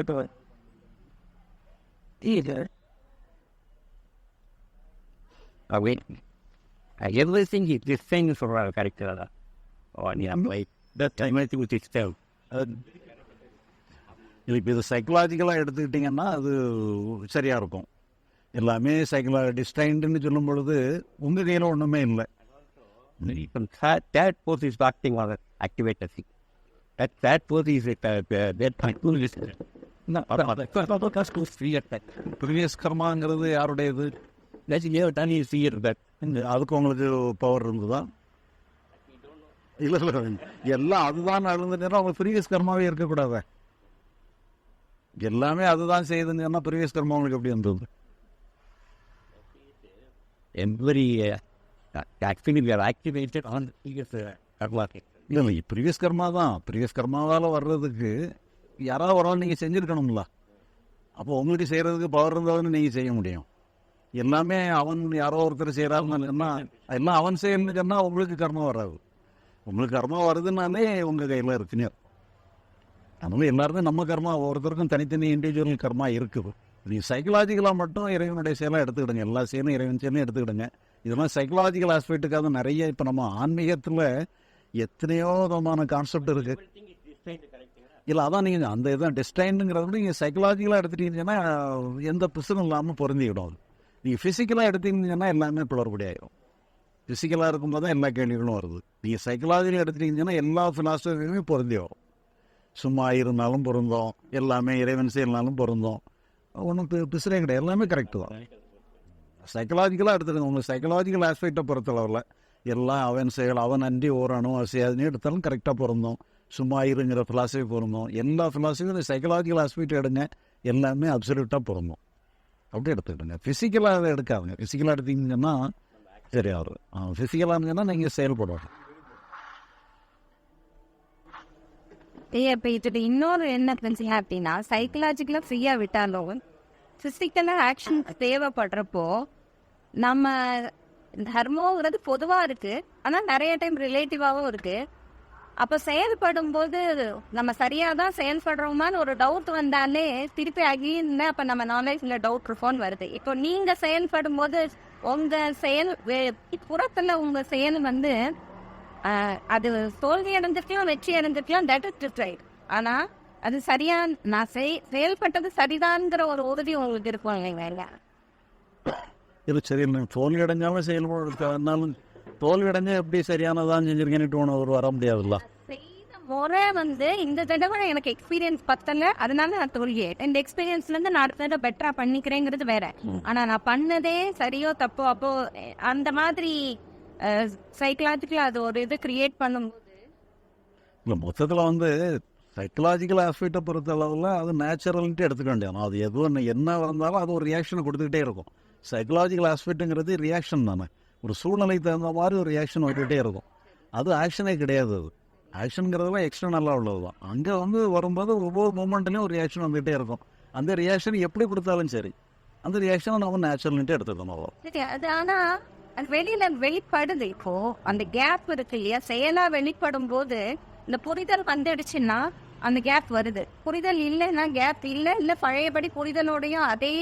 Everyone. Either. Are we? Are you listening to this thing for இப்போ இது சைக்கலாஜிக்கலாக எடுத்துக்கிட்டிங்கன்னா அது சரியாக இருக்கும் எல்லாமே சைக்கலா டிஸ்டைன்டுன்னு சொல்லும் பொழுது உங்கள் கையில் ஒன்றுமே இல்லை that force is acting activate that that force is That that force is at uh, uh, that point. Who is it? No, that's too free at that. Previous கர்மாங்கிறது யாருடையது is fear that. அதுக்கு உங்களுக்கு power இருந்ததா இல்லை இல்லை எல்லாம் அதுதான் நடந்துச்சுன்னா உங்களுக்கு ப்ரீவியஸ் கர்மாவே இருக்கக்கூடாதே எல்லாமே அதுதான் செய்யுதுன்னு ப்ரீவியஸ் கர்மா உங்களுக்கு எப்படி இருந்தது the previous uh, karma. இல்லை இல்லை ப்ரீவியஸ் கர்மா தான் ப்ரீவியஸ் கர்மாவால் வர்றதுக்கு யாராவது ஒரு ஆள் நீங்கள் செஞ்சுருக்கணும்ல. அப்போ உங்களுக்கு செய்கிறதுக்கு பவர் இருந்தால் நீங்கள் செய்ய முடியும். எல்லாமே அவன் யாரோ ஒருத்தர் செய்கிறாருன்னா எல்லாம் அவன் செய்யணுன்னா சொன்னால் உங்களுக்கு கர்மம் வராது. உங்களுக்கு கர்மா வருதுன்னாலே உங்கள் கையில் இருக்குன்னு அதனால எல்லாருமே நம்ம கர்மா ஒவ்வொருத்தருக்கும் தனித்தனி இண்டிவிஜுவல் கர்மா இருக்குது நீங்கள் சைக்கலாஜிக்கலாக மட்டும் இறைவனுடைய செயலாக எடுத்துக்கிடுங்க. எல்லா செயலும் இறைவன் செயலும் எடுத்துக்கிடுங்க. இதெல்லாம் சைக்கலாஜிக்கல் ஆஸ்பெக்டுக்காக நிறைய இப்போ நம்ம ஆன்மீகத்தில் எத்தனையோ விதமான கான்செப்ட் இருக்குது இல்லை அதான் நீங்கள் அந்த இதான் டெஸ்டைனுங்கிறத விட நீங்கள் சைக்கலாஜிக்கலாக எடுத்துட்டீங்கன்னா எந்த பிரச்சனையும் இல்லாமல் பொருந்திக்கிடும் அது. நீங்கள் ஃபிசிக்கலாக எடுத்தீங்கன்னா எல்லாமே குளறுபடி ஆகிடும் ஃபிசிக்கலாக இருக்கும்போது தான் எல்லா கேள்விகளும் வருது. நீங்கள் சைக்கலாஜியில் எடுத்துட்டீங்கன்னா எல்லா ஃபிலாசபியுமே பொருந்தி வரும். சும்மா இருந்தாலும் பொருந்தோம். எல்லாமே இறைவன் செய்யலாலும் பொருந்தோம். ஒன்றும் பிசுரே கிடையாது. எல்லாமே கரெக்டு தான். சைக்கலாஜிக்கலாக எடுத்துருங்க உங்கள் சைக்கலாஜிக்கல் ஆஸ்பெக்டை பொறுத்தளவில் எல்லாம் அவன் செயல் அவன் அன்றி ஓரணும் அசையாதுன்னு எடுத்தாலும் கரெக்டாக பொருந்தோம். சும்மா இருங்கிற ஃபிலாசபி பொருந்தோம் எல்லா ஃபிலாசபியும் சைக்கலாஜிக்கல் ஆஸ்பெக்ட் எடுங்க. எல்லாமே அப்சல்யூட்டாக பொருந்தும் அப்படி எடுத்துக்கிடுங்க. ஃபிசிக்கலாக அதை எடுக்காதுங்க. ஃபிசிக்கலாக எடுத்தீங்கன்னா சரி ஆ ஃபிசிக்கலாக இருந்தீங்கன்னா நீங்கள் செயல்படுவாங்க ஐயா இப்போ இதோட இன்னொரு என்ன பிரச்சனை அப்படின்னா சைக்கலாஜிக்கலாக ஃப்ரீயாக விட்டாலும் ஃபிசிக்கலாக ஆக்ஷன் தேவைப்படுறப்போ நம்ம தர்மங்கிறது பொதுவாக இருக்குது ஆனால் நிறைய டைம் ரிலேட்டிவாகவும் இருக்குது அப்போ செயல்படும் போது நம்ம சரியாக தான் செயல்படுறோமான்னு ஒரு டவுட் வந்தாலே திருப்பி அகின்னு அப்போ நம்ம நாலேஜில் டவுட் இருக்கும்னு வருது. இப்போ நீங்கள் செயல்படும் போது உங்கள் செயல் வே- புறத்துல உங்கள் செயல் வந்து அது தோல்வி அடைஞ்சிருக்கலாம் வெற்றி அடைஞ்சிருக்கலாம் தட் இஸ் டிசைட் ஆனா அது சரியா நான் செய் செயல்பட்டது சரிதான்ங்கிற ஒரு உறுதி உங்களுக்கு இருக்கும் இல்லைங்களா? இல்லை சரி இல்லை தோல்வி அடைஞ்சாமல் செயல்படுறதுனாலும் தோல்வி அடைஞ்சா எப்படி சரியானதான் செஞ்சிருக்கேன்னு ஒன்று ஒரு வர முடியாதுல்ல. முறை வந்து இந்த தடவை எனக்கு எக்ஸ்பீரியன்ஸ் பத்தல. அதனால நான் தோல்வி இந்த எக்ஸ்பீரியன்ஸ்ல இருந்து நான் அடுத்த தடவை பெட்டரா பண்ணிக்கிறேங்கிறது வேற. ஆனா நான் பண்ணதே சரியோ தப்போ அப்போ அந்த மாதிரி சைக்கலாஜிக்கலா அது ஒரு இது கிரியேட் பண்ணும்போது இல்லை மொத்தத்தில் வந்து சைக்கலாஜிக்கல் ஆஸ்பெக்டை பொறுத்த அளவில் அது நேச்சுரல்ன்ட்டு எடுத்துக்க வேண்டியது. அது எதுவும் என்ன வந்தாலும் அது ஒரு ரியாக்ஷனை கொடுத்துக்கிட்டே இருக்கும். சைக்கலாஜிக்கல் ஆஸ்பெக்ட்டுங்கிறது ரியாக்ஷன் தானே. ஒரு சூழ்நிலைக்கு தகுந்த மாதிரி ஒரு ரியாக்ஷன் வந்துகிட்டே இருக்கும். அது ஆக்ஷனே கிடையாது அது. ஆக்ஷனுங்கிறதெல்லாம் எக்ஸ்டர்னலாக உள்ளது தான். அங்கே வந்து வரும்போது ஒவ்வொரு மூமெண்ட்லேயும் ஒரு ரியாக்ஷன் வந்துகிட்டே இருக்கும். அந்த ரியாக்ஷன் எப்படி கொடுத்தாலும் சரி அந்த ரியாக்ஷனை நம்ம நேச்சுரல்ன்ட்டு எடுத்துக்கணும் சரி அது ஆனால் அது வெளியில வெளிப்படுது. இப்போ அந்த கேப் இருக்கு இல்லையா? செயலா வெளிப்படும் போது இந்த புரிதல் வந்துடுச்சுன்னா அந்த கேப் வருது. புரிதல் இல்லைன்னா கேப் இல்லை இல்லை பழையபடி புரிதலோடையும் அதே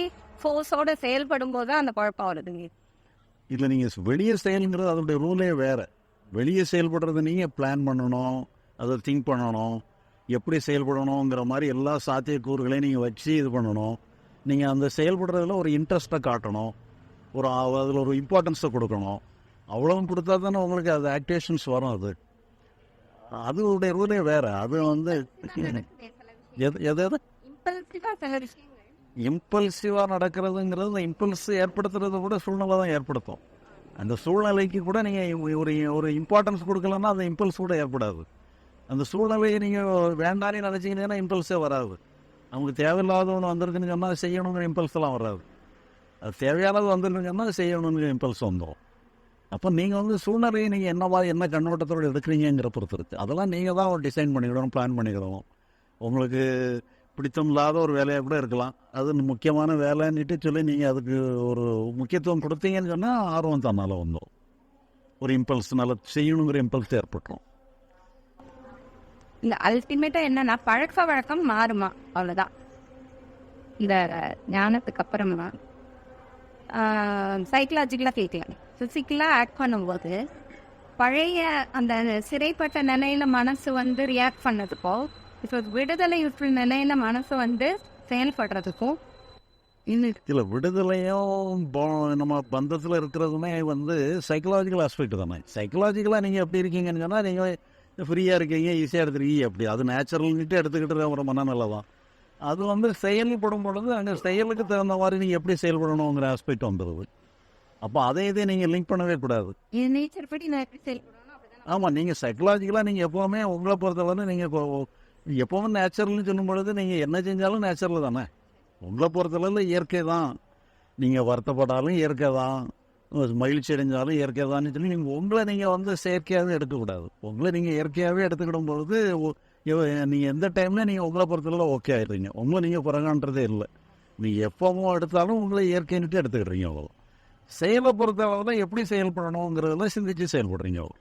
ஃபோர்ஸோட செயல்படும் போது தான் அந்த குழப்பம் வருதுங்க. இல்லை நீங்கள் வெளியே செயலுங்கிறது அதோடைய ரூலே வேறு. வெளியே செயல்படுறது நீங்கள் பிளான் பண்ணணும் அதை திங்க் பண்ணணும் எப்படி செயல்படணுங்கிற மாதிரி எல்லா சாத்தியக்கூறுகளையும் நீங்கள் வச்சு இது பண்ணணும். நீங்கள் அந்த செயல்படுறதுல ஒரு இன்ட்ரெஸ்ட்டை காட்டணும். ஒரு அதில் ஒரு இம்பார்ட்டன்ஸை கொடுக்கணும். அவ்வளவும் கொடுத்தா தானே உங்களுக்கு அது ஆக்டிவேஷன்ஸ் வரும் அது. அதோடைய ரூலே வேறு. அது வந்து எது எது எது? இம்பல்சிவாக நடக்கிறதுங்கிறது இம்பல்ஸ் ஏற்படுத்துறது கூட சூழ்நிலை தான் ஏற்படுத்தும். அந்த சூழ்நிலைக்கு கூட நீங்கள் ஒரு ஒரு இம்பார்ட்டன்ஸ் கொடுக்கலன்னா அந்த இம்பல்ஸ் கூட ஏற்படாது. அந்த சூழ்நிலையை நீங்கள் வேண்டானே நினச்சிங்கன்னா இம்பல்ஸே வராது. நமக்கு தேவையில்லாத ஒன்று வந்திருக்குன்னு சொன்னால் செய்யணுங்கிற இம்பல்ஸ்லாம் வராது. அது தேவையானது வந்திருக்குன்னு சொன்னால் செய்யணுங்கிற இம்பல்ஸ் வந்துடும் அப்போ நீங்கள் வந்து சூழ்நிலையை நீங்கள் என்னவா என்ன கண்ணோட்டத்தோடு எடுக்கிறீங்கிற பொறுத்து இருக்குது அதெல்லாம் நீங்கள் தான் டிசைன் பண்ணிக்கிடணும் பிளான் பண்ணிக்கிறோம் உங்களுக்கு பிடித்தம் இல்லாத ஒரு வேலையாக கூட இருக்கலாம். அது முக்கியமான வேலைன்னுட்டு சொல்லி நீங்கள் அதுக்கு ஒரு முக்கியத்துவம் கொடுத்தீங்கன்னு சொன்னால் ஆர்வம் தன்னால் வந்தோம் ஒரு இம்பல்ஸ் நல்லா செய்யணுங்கிற இம்பல்ஸ் ஏற்பட்டுரும். இல்லை அல்டிமேட்டாக என்னன்னா பழக்க வழக்கம் மாறுமா அவ்வளோதான் இந்த ஞானத்துக்கு அப்புறமா சைக்கலாஜிக்கலாக கேட்கலாம் ஃபிசிக்கலாக ஆக்ட் பண்ணும்போது பழைய அந்த சிறைப்பட்ட நிலையில மனசு வந்து ரியாக்ட் பண்ணதுக்கும் இப்போ விடுதலை உற்ற நிலையில மனசு வந்து செயல்படுறதுக்கும் இல்லை விடுதலையும் போ- நம்ம பந்தத்தில் இருக்கிறதுமே வந்து சைக்கலாஜிக்கல் ஆஸ்பெக்ட் தானே. சைக்கலாஜிக்கலாக நீங்கள் எப்படி இருக்கீங்கன்னு சொன்னால் நீங்கள் ஃப்ரீயாக இருக்கீங்க ஈஸியாக எடுத்துருக்கீங்க. அப்படி அது நேச்சுரல்னுட்டு எடுத்துக்கிட்டு ஒரு மனநிலை தான் அது வந்து செயல்படும் பொழுது அங்கே செயலுக்கு தகுந்த மாதிரி நீங்கள் எப்படி செயல்படணுங்கிற ஆஸ்பெக்ட் வந்துடுது அப்போ அதை இதே நீங்கள் லிங்க் பண்ணவே கூடாது. இது நேச்சர் படி நான் எப்படி செயல்படணும் அப்படிதான் ஆமாம் நீங்கள் சைக்கலாஜிக்கலாக நீங்கள் எப்போவுமே உங்களை பொறுத்தவரை நீங்கள் எப்போவும் நேச்சுரல்னு சொல்லும் பொழுது நீங்கள் என்ன செஞ்சாலும் நேச்சுரல் தானே? உங்களை பொறுத்தளவில் இயற்கை தான். நீங்கள் வருத்தப்பட்டாலும் இயற்கை தான். மகிழ்ச்சி அடைஞ்சாலும் இயற்கை தான் சொல்லி நீங்கள் உங்களை நீங்கள் வந்து செயற்கையாகவே எடுக்கக்கூடாது. உங்களை நீங்கள் இயற்கையாகவே எடுத்துக்கிடும் பொழுது நீங்கள் எந்த டைமில் நீங்கள் உங்களை பொறுத்தளவில் ஓகே ஆயிடுறீங்க. உங்களை நீங்கள் குறைகான்றதே இல்லை. நீங்கள் எப்போவும் எடுத்தாலும் உங்களை இயற்கைன்னுட்டு எடுத்துக்கிடுறீங்க அவ்வளோ செயலை பொறுத்தளவில் எப்படி செயல்படணுங்கிறதுல சிந்திச்சு செயல்படுறீங்க அவ்வளோ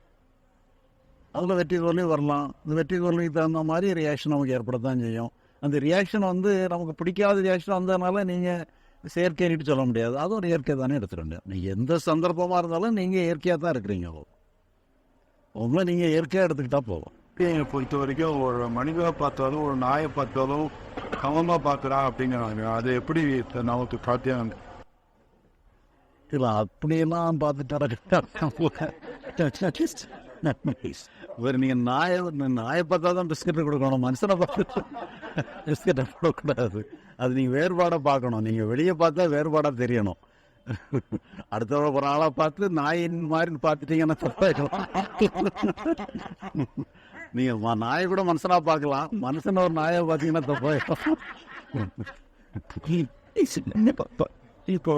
அதில் வெற்றி தோல்வி வரலாம். இந்த வெற்றி தோல்விக்கு தகுந்த மாதிரி ரியாக்ஷன் நமக்கு ஏற்படத்தான் செய்யும். அந்த ரியாக்ஷன் வந்து நமக்கு பிடிக்காத ரியாக்ஷன் வந்ததுனால நீங்கள் செயற்கைன்னுட்டு சொல்ல முடியாது. அதுவும் ஒரு இயற்கை தானே எடுத்துட முடியாது நீங்கள் எந்த சந்தர்ப்பமாக இருந்தாலும் நீங்கள் இயற்கையாக தான் இருக்கிறீங்க. உங்களை நீங்கள் இயற்கையாக எடுத்துக்கிட்டா போதும். என்னை பொறுத்த வரைக்கும் ஒரு மனிதனை பார்த்தாலும் ஒரு நாயை பார்த்தாலும் சமமாக பார்க்குறான் அப்படிங்கிறாங்க. அது எப்படி நமக்கு சாத்தியம்? இல்லை அப்படியெல்லாம் பார்த்துட்டு ஒரு நீங்கள் நாயை நாயை பார்த்தா தான் பிஸ்கட்டை கொடுக்கணும். மனுஷனை பார்த்து பிஸ்கட்டை கொடுக்கக்கூடாது அது நீங்கள் வேறுபாடாக பார்க்கணும். நீங்கள் வெளியே பார்த்தா வேறுபாடாக தெரியணும். அடுத்தவரை ஒரு ஆளாக பார்த்து நாயின் மாதிரி பார்த்துட்டீங்கன்னா தப்பாயிடும். நீங்கள் நாயை கூட மனுஷனாக பார்க்கலாம். மனுஷனை ஒரு நாயை பார்த்தீங்கன்னா தப்பாயிடும். இப்போ